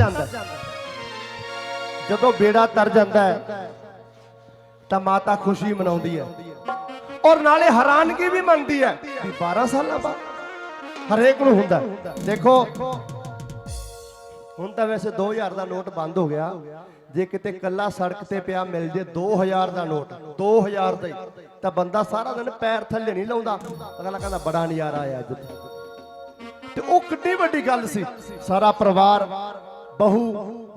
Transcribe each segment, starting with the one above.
ਜਾਂਦਾ ਜਦੋਂ ਬੇੜਾ ਤਰ ਜਾਂਦਾ ਹੈ, ਤਾਂ ਮਾਤਾ ਖੁਸ਼ੀ ਮਨਾਉਂਦੀ ਹੈ। ਔਰ ਨਾਲੇ ਹੈਰਾਨਗੀ ਵੀ ਮੰਨਦੀ ਹੈ ਵੀ 12 ਸਾਲਾਂ ਬਾਅਦ ਹਰੇਕ ਨੂੰ ਹੁੰਦਾ ਦੇਖੋ, ਹੁਣ ਤਾਂ ਵੈਸੇ 2000 ਦਾ ਨੋਟ ਬੰਦ ਹੋ ਗਿਆ। ਜੇ ਕਿਤੇ ਕੱਲਾ ਸੜਕ ਤੇ ਪਿਆ ਮਿਲ ਜੇ 2000 ਦਾ ਨੋਟ 2000 ਦਾ ਹੀ, ਤਾਂ ਬੰਦਾ ਸਾਰਾ ਦਿਨ ਪੈਰ ਥੱਲੇ ਨਹੀਂ ਲਾਉਂਦਾ। ਅਗਲਾ ਕਹਿੰਦਾ, ਬੜਾ ਨਜ਼ਾਰਾ ਆਇਆ ਅੱਜ। ਤੇ ਉਹ ਕਿੰਨੀ ਵੱਡੀ ਗੱਲ ਸੀ। ਸਾਰਾ ਪਰਿਵਾਰ ਬਹੂ,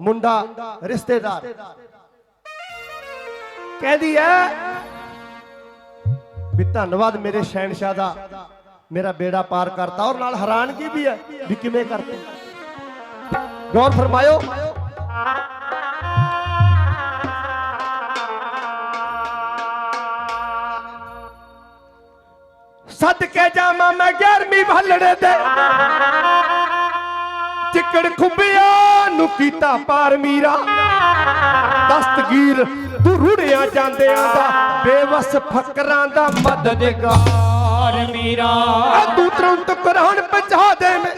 ਮੁੰਡਾ, ਰਿਸ਼ਤੇਦਾਰ। ਕਹਿੰਦੀ ਐ ਵੀ ਧੰਨਵਾਦ ਮੇਰੇ ਸ਼ਹਿਨशाह ਦਾ। ਮੇਰਾ ਬੇੜਾ ਪਾਰ ਕਰਤਾ ਔਰ ਨਾਲ ਹੈਰਾਨਗੀ ਵੀ ਹੈ ਵੀ ਕਿਵੇਂ ਕਰਤੇ। ਗੌਰ ਫਰਮਾਇਓ। ਸੱਦ ਕੇ ਜਾਵਾਂ ਮੈਂ 11ਵੀਂ ਭੱਲੜੇ ਦੇ ਚਿੱਕੜ ਖੁੱਬਿਆ ਨੂੰ ਕੀਤਾ ਪਾਰ ਮੀਰਾ। ਦਸਤਗੀਰ ਤੂੰ ਰੁੜਿਆ ਜਾਂਦਿਆਂ ਦਾ ਬੇਵਸ ਫਕਰਾਂ ਦਾ ਮਦਦਗਾਰ ਮੀਰਾ। ਤੂੰ ਤੁਰੰਤ ਕੁਰਾਨ ਪਹੁੰਚਾ ਦੇ ਮੈਂ।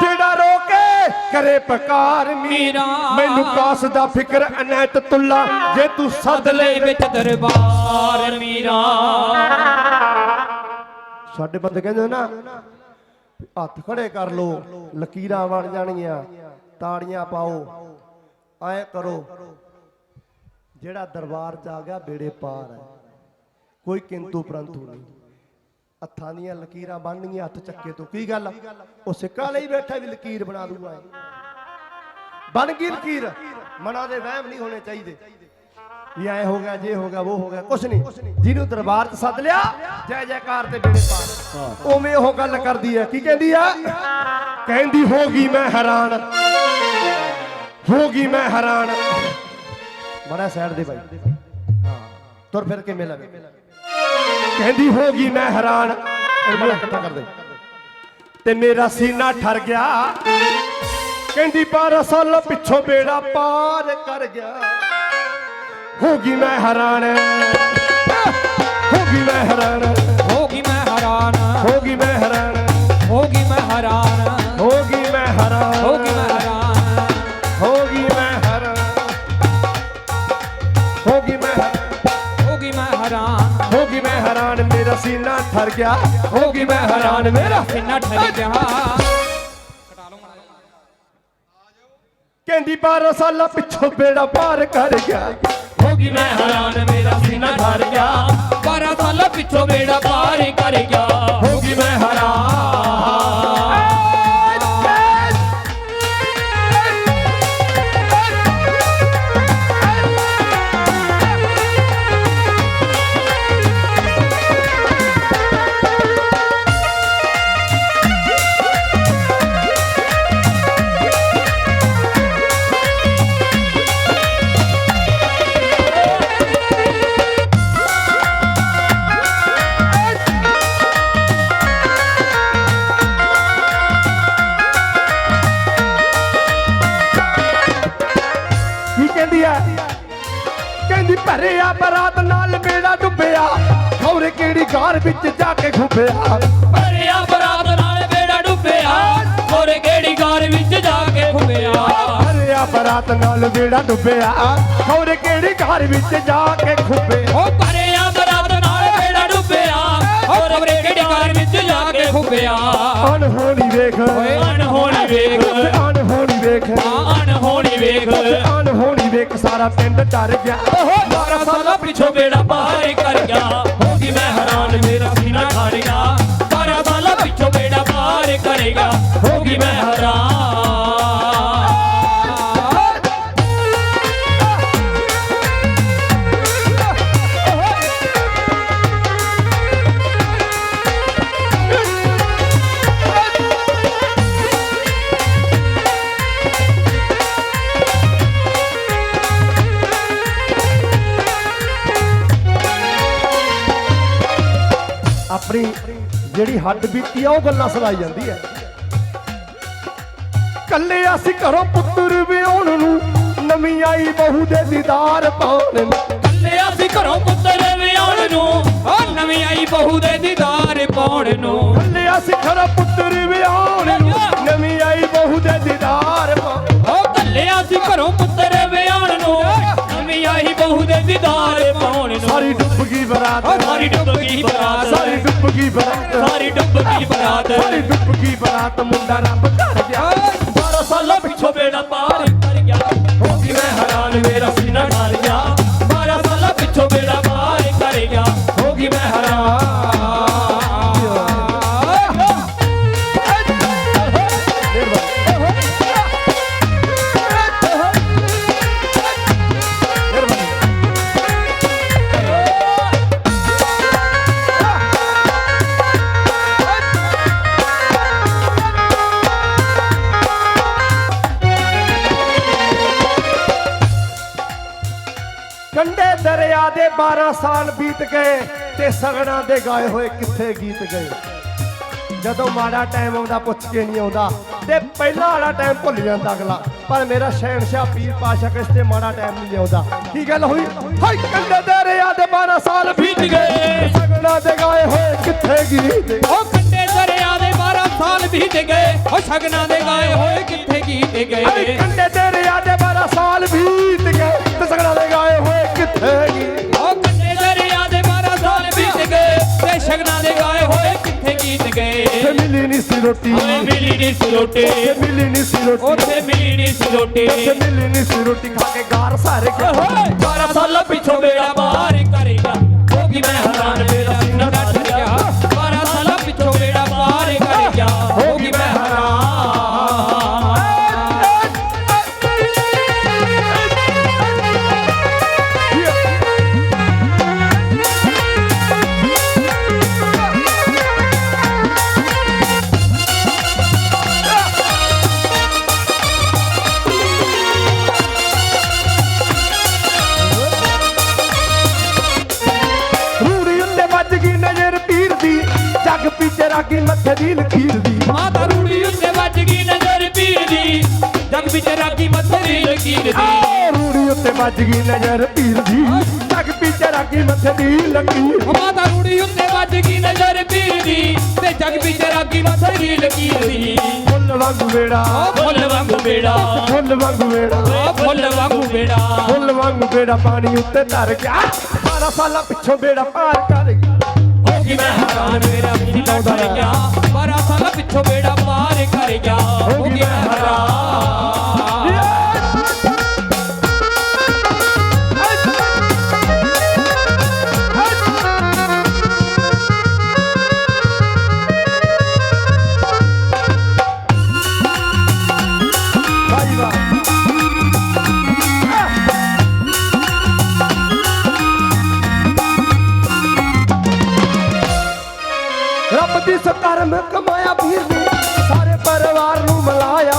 ਜਿਹੜਾ ਰੋਕੇ ਕਰੇ ਪਕਾਰ ਮੀਰਾ। ਮੈਨੂੰ ਕਾਸ ਦਾ ਫਿਕਰ ਅਨੈਤ ਤੁੱਲਾ ਜੇ ਤੂੰ ਸੱਦ ਲੈ ਵਿੱਚ ਦਰਬਾਰ ਮੀਰਾ। ਸਾਡੇ ਬੰਦੇ ਕਹਿੰਦੇ ਨਾ ਹੱਥ ਖੜੇ ਕਰ ਲੋ ਲਕੀਰਾਂ ਬਣ ਜਾਣਗੀਆਂ, ਤਾੜੀਆਂ ਪਾਓ। ਐ ਕਰੋ, ਜਿਹੜਾ ਦਰਬਾਰ ਚ ਆ ਗਿਆ ਬੇੜੇ ਪਾਰ ਹੈ। ਕੋਈ ਕਿੰਤੂ ਪਰੰਤੂ ਨਹੀਂ। ਹੱਥਾਂ ਦੀਆਂ ਲਕੀਰਾਂ ਬਣਨਗੀਆਂ ਹੱਥ ਚੱਕੇ ਤੋਂ। ਕੀ ਗੱਲ ਉਹ ਸਿੱਕਾ ਲਈ ਬੈਠਾ ਵੀ ਲਕੀਰ ਬਣਾ ਦੂਗਾ ਬਣ ਗਈ ਲਕੀਰ। ਮਨਾਂ ਦੇ ਵਹਿਮ ਨਹੀਂ ਹੋਣੇ ਚਾਹੀਦੇ। ਵੀ ਐ ਹੋ ਗਿਆ ਜੇ ਹੋ ਗਿਆ ਉਹ ਹੋ ਗਿਆ ਕੁਛ ਨਹੀਂ। ਜਿਹਨੂੰ ਦਰਬਾਰ 'ਚ ਸੱਦ ਲਿਆ ਜੈ ਜੈਕਾਰ ਤੇ ਬੇੜੇ ਪਾਰ। ਉਵੇਂ ਉਹ ਗੱਲ ਕਰਦੀ ਹੈ ਕੀ ਕਹਿੰਦੀ ਆ ਕਹਿੰਦੀ ਹੋ ਗਈ ਮੈਂ ਹੈਰਾਨ। ਹੋ ਗਈ ਮੈਂ ਹੈਰਾਨ। ਬੜਾ ਸਾਈਡ ਦੇ ਭਾਈ ਹਾਂ। ਤੁਰ ਫਿਰ ਕੇ ਮਿਲਾਂਗੇ ਕਹਿੰਦੀ ਹੋ ਗਈ ਮੈਂ ਹੈਰਾਨ। ਇਹ ਬੜਾ ਇਕੱਠਾ ਕਰ ਦੇ। ਤੇ ਮੇਰਾ ਸੀਨਾ ਠਰ ਗਿਆ। ਕਹਿੰਦੀ 12 ਸਾਲ ਪਿੱਛੋਂ ਬੇੜਾ ਪਾਰ ਕਰ ਗਿਆ। ਹੋ ਗਈ ਮੈਂ ਹੈਰਾਨ ਹੋ ਗਈ ਮੈਂ ਹੈਰਾਨ ਹੋ ਗਈ ਮੈਂ ਹੈਰਾਨ ਹੋ ਗਈ ਮੈਂ ਹੈਰਾਨ ਹੋ ਗਈ ਮੈਂ ਹੈਰਾਨ ਹੋ ਗਈ ਮੈਂ ਹੈਰਾਨ ਹੋ ਗਈ ਮੈਂ ਹੈਰਾਨ ਹੋ ਗਈ ਮੈਂ ਹੈਰਾਨ ਹੋ ਗਈ ਮੈਂ ਹੈਰਾਨ ਹੋ ਗਈ ਮੈਂ ਹੈਰਾਨ ਹੋ ਗਈ ਮੈਂ ਹੈਰਾਨ ਮੇਰਾ ਸੀਨਾ ਠਰ ਗਿਆ ਹੋ ਗਈ ਮੈਂ ਹੈਰਾਨ ਮੇਰਾ ਕਿੰਨਾ ਠਰ ਗਿਆ ਕਹਿੰਦੀ 12 ਸਾਲਾਂ ਪਿੱਛੋਂ ਬੇੜਾ ਪਾਰ ਕਰ ਗਿਆ ਹੋ ਗਈ ਮੈਂ ਹੈਰਾਨ, ਮੇਰਾ ਸੀਨਾ ਠਰ ਗਿਆ। 12 ਸਾਲਾਂ ਪਿੱਛੋਂ ਬੇੜਾ ਪਾਰ ਕਰ ਗਿਆ। ਕਹਿੰਦੀ ਭਰਿਆ ਬਰਾਤ ਨਾਲ ਬੇੜਾ ਡੁੱਬਿਆ। ਖੌਰੇ ਕਿਹੜੀ ਗਾਰ ਵਿੱਚ ਜਾ ਕੇ ਖੁੱਬਿਆ ਭਰਿਆ ਬਰਾਤ ਨਾਲ ਬੇੜਾ ਡੁੱਬਿਆ ਹੋਰੇ ਕਿਹੜੀ ਗਾਰ ਵਿੱਚ ਜਾ ਕੇ ਖੁੱਬਿਆ ਭਰਿਆ ਬਰਾਤ ਨਾਲ ਬੇੜਾ ਡੁੱਬਿਆ ਖੌਰੇ ਕਿਹੜੀ ਗਾਰ ਵਿੱਚ ਜਾ ਕੇ ਖੁੱਬੇ ਉਹ ਭਰਿਆ ਬਰਾਤ ਨਾਲ ਬੇੜਾ ਡੁੱਬਿਆ ਹੋਰੇ ਕਿਹੜੀ ਗਾਰ ਵਿੱਚ ਜਾ ਕੇ ਖੁੱਬਿਆ ਅਨਹੋਣੀ ਵੇਖ। ਓਏ ਅਨਹੋਣੀ ਵੇਖ। ਅਨਹੋਣੀ ਵੇਖ। ਹਾਂ ਅਨਹੋਣੀ ਵੇਖ। ਅਨਹੋਣੀ ਵੇਖ ਸਾਰਾ ਪਿੰਡ ਡਰ ਗਿਆ। 12 ਸਾਲਾਂ ਪਿੱਛੋਂ ਬੇੜਾ ਪਾਰ ਕਰ ਗਿਆ। ਹੋ ਗਈ ਮੈਂ ਹੈਰਾਨ ਮੇਰਾ ਸੀਨਾ ਠਾਰ ਗਿਆ। 12 ਸਾਲਾਂ ਪਿੱਛੋਂ ਬੇੜਾ ਪਾਰ ਕਰੇਗਾ। ਹੋ ਗਈ ਮੈਂ ਹੈਰਾਨ ਜਿਹੜੀ ਹੱਡ ਬੀਤੀ ਆ ਉਹ ਗੱਲਾਂ ਸੁਣਾਈ ਜਾਂਦੀ ਹੈ। ਕੱਲੇ ਅਸੀਂ ਘਰੋਂ ਪੁੱਤਰ ਵਿਆਉਣ ਨੂੰ ਨਵੀਂ ਆਈ ਬਹੂ ਦੇ ਦੀਦਾਰ ਪਾਉਣ ਨੂੰ। ਕੱਲੇ ਅਸੀਂ ਘਰੋਂ ਪੁੱਤਰ ਵਿਆਉਣ ਨੂੰ ਉਹ ਨਵੀਂ ਆਈ ਬਹੂ ਦੇ ਦੀਦਾਰ ਪਾਉਣ ਨੂੰ। ਕੱਲੇ ਅਸੀਂ ਘਰੋਂ ਪੁੱਤਰ ਵਿਆਉਣ ਨੂੰ ਨਵੀਂ ਆਈ ਬਹੂ ਦੇ ਦੀਦਾਰ ਪਾਉਣ ਉਹ ਕੱਲੇ ਅਸੀਂ ਘਰੋਂ ਪੁੱਤਰ ਵਿਆਉਣ ਨੂੰ ਨਵੀਂ ਆਈ ਬਹੂ ਦੇ ਦੀਦਾਰ ਪਾਉਣ ਨੂੰ। ਸਾਰੀ ਡੁੱਬ ਗਈ ਬਰਾਤ। ਸਾਰੀ ਡੁੱਬ ਗਈ ਬਰਾਤ ਸਾਰੀ ਡੁੱਬ ਗਈ ਬਰਾਤ ਸਾਰੀ ਡੁੱਬ ਗਈ ਬਰਾਤ ਮੁੰਡਾ ਰੱਬ ਘਰ ਗਿਆ। 12 ਸਾਲਾਂ ਪਿੱਛੋਂ ਬੇੜਾ ਪਾਰ ਦੇ 12 ਸਾਲ ਬੀਤ ਗਏ ਤੇ ਸਗਣਾ ਦੇ ਗਾਏ ਹੋਏ ਕਿੱਥੇ ਗੀਤ ਗਏ? ਜਦੋਂ ਮਾੜਾ ਟਾਈਮ ਆਉਂਦਾ ਪੁੱਛ ਕੇ ਨਹੀਂ ਆਉਂਦਾ। ਤੇ ਪਹਿਲਾਂ ਵਾਲਾ ਟਾਈਮ ਭੁੱਲ ਜਾਂਦਾ ਅਗਲਾ। ਪਰ ਮੇਰਾ ਸ਼ਹਿਨशाह ਪੀਰ ਪਾਸ਼ਾ ਕਿਸ ਤੇ ਮਾੜਾ ਟਾਈਮ ਨਹੀਂ ਆਉਂਦਾ। ਕੀ ਗੱਲ ਹੋਈ? ਹਾਈ ਕੰਡੇ ਦਰਿਆ ਦੇ 12 ਸਾਲ ਬੀਤ ਗਏ। ਸਗਣਾ ਦੇ ਗਾਏ ਹੋਏ ਕਿੱਥੇ ਗੀਤ ਉਹ ਕੰਡੇ ਦਰਿਆ ਦੇ 12 ਸਾਲ ਬੀਤ ਗਏ। ਉਹ ਸ਼ਗਨਾਂ ਦੇ ਗਾਏ ਹੋਏ ਕਿੱਥੇ ਗੀਤ ਹਾਈ ਗਏ ਕੰਡੇ ਦਰਿਆ ਦੇ 12 ਸਾਲ ਬੀਤ ਗਏ। ਮਿਲੀ ਨਹੀਂ ਸੀ ਰੋਟੀ। ਓਏ ਮਿਲੀ ਨੀ ਸੀ ਰੋਟੀ। ਤੇ ਮਿਲੀ ਨਹੀਂ ਸੀ ਰੋਟੀ। ਉੱਥੇ ਮਿਲੀ ਨੀ ਸੀ ਰੋਟੀ। ਤੇ ਮਿਲੀ ਨਹੀਂ ਸੀ ਰੋਟੀ। ਖਾ ਕੇ ਗਾਰ ਸਾਰੇ ਗਿਆ ਓਏ 12 ਸਾਲਾਂ ਪਿੱਛੋਂ ਮੇਰਾ ਬਾਹਰ ਜੱਗ ਪਿੱਛੇ ਰਾਗੀ ਮੱਥੇ ਦੀ ਲਕੀਰ ਦੀ। ਮਾਤਾ ਰੂੜੀ ਉੱਤੇ ਵੱਜ ਗਈ ਨਜ਼ਰ ਪੀਰ ਦੀ। ਜਗ ਵਿੱਚ ਰਾਗੀ ਮੱਥਰੀ ਲਕੀਰ ਦੀ। ਰੂੜੀ ਉੱਤੇ ਵੱਜ ਗਈ ਨਜ਼ਰ ਪੀਰ ਦੀ। ਜੱਗ ਪਿੱਛੇ ਰਾਗੀ ਮੱਥੇ ਦੀ ਲਕੀਰ। ਮਾਤਾ ਰੂੜੀ ਉੱਤੇ ਵੱਜ ਗਈ ਨਜ਼ਰ ਪੀਰ ਦੀ। ਤੇ ਜਗ ਵਿੱਚ ਰਾਗੀ ਮੱਥਰੀ ਲਕੀਰ ਦੀ। ਫੁੱਲ ਵਾਂਗੂ ਵੇੜਾ। ਓ ਫੁੱਲ ਵਾਂਗੂ ਬੇੜਾ ਫੁੱਲ ਵਾਂਗੂ ਵੇੜਾ। ਫੁੱਲ ਵਾਂਗੂ ਬੇੜਾ ਫੁੱਲ ਵਾਂਗੂ ਵੇੜਾ ਪਾਣੀ ਉੱਤੇ ਧਰ ਗਿਆ। 12 ਸਾਲਾਂ ਪਿੱਛੋਂ ਵੇੜਾ ਪਾਰ ਕਰ ਗਿਆ। ਗਈ ਮੈਂ ਹੈਰਾਨ ਮੇਰਾ ਸੀਨਾ ਡਰ ਗਿਆ 12 ਸਾਲਾਂ ਪਿੱਛੋਂ ਬੇੜਾ ਪਾਰ ਕਰ ਗਿਆ। ਹੋ ਮੈਂ ਹੈਰਾਨ। ਕਮਾਇਆ ਵੀਰ ਦੀ ਸਾਰੇ ਪਰਿਵਾਰ ਨੂੰ ਮਿਲਾਇਆ।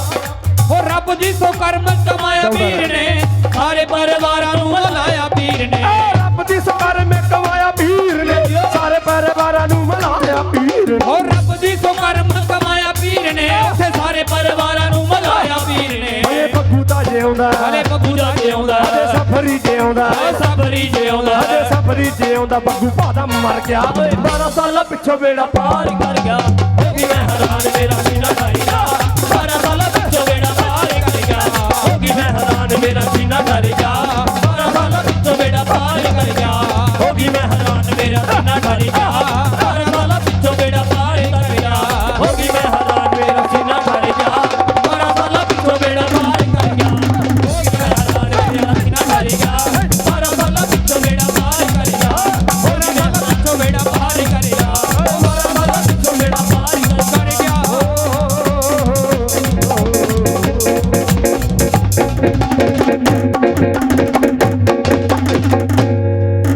ਉਹ ਰੱਬ ਜੀ ਸੋ ਕਰਮ ਕਮਾਇਆ ਪੀਰ ਨੇ ਸਾਰੇ ਪਰਿਵਾਰਾਂ ਜਿਉਂਦਾ ਅਜੇ ਸਫਰੀ ਜਿਉਂਦਾ ਬੱਗੂ ਭਾਦਾ ਮਰ ਗਿਆ 12 ਸਾਲਾਂ ਪਿੱਛੋਂ ਬੇੜਾ ਪਾਰ ਕਰ ਗਿਆ।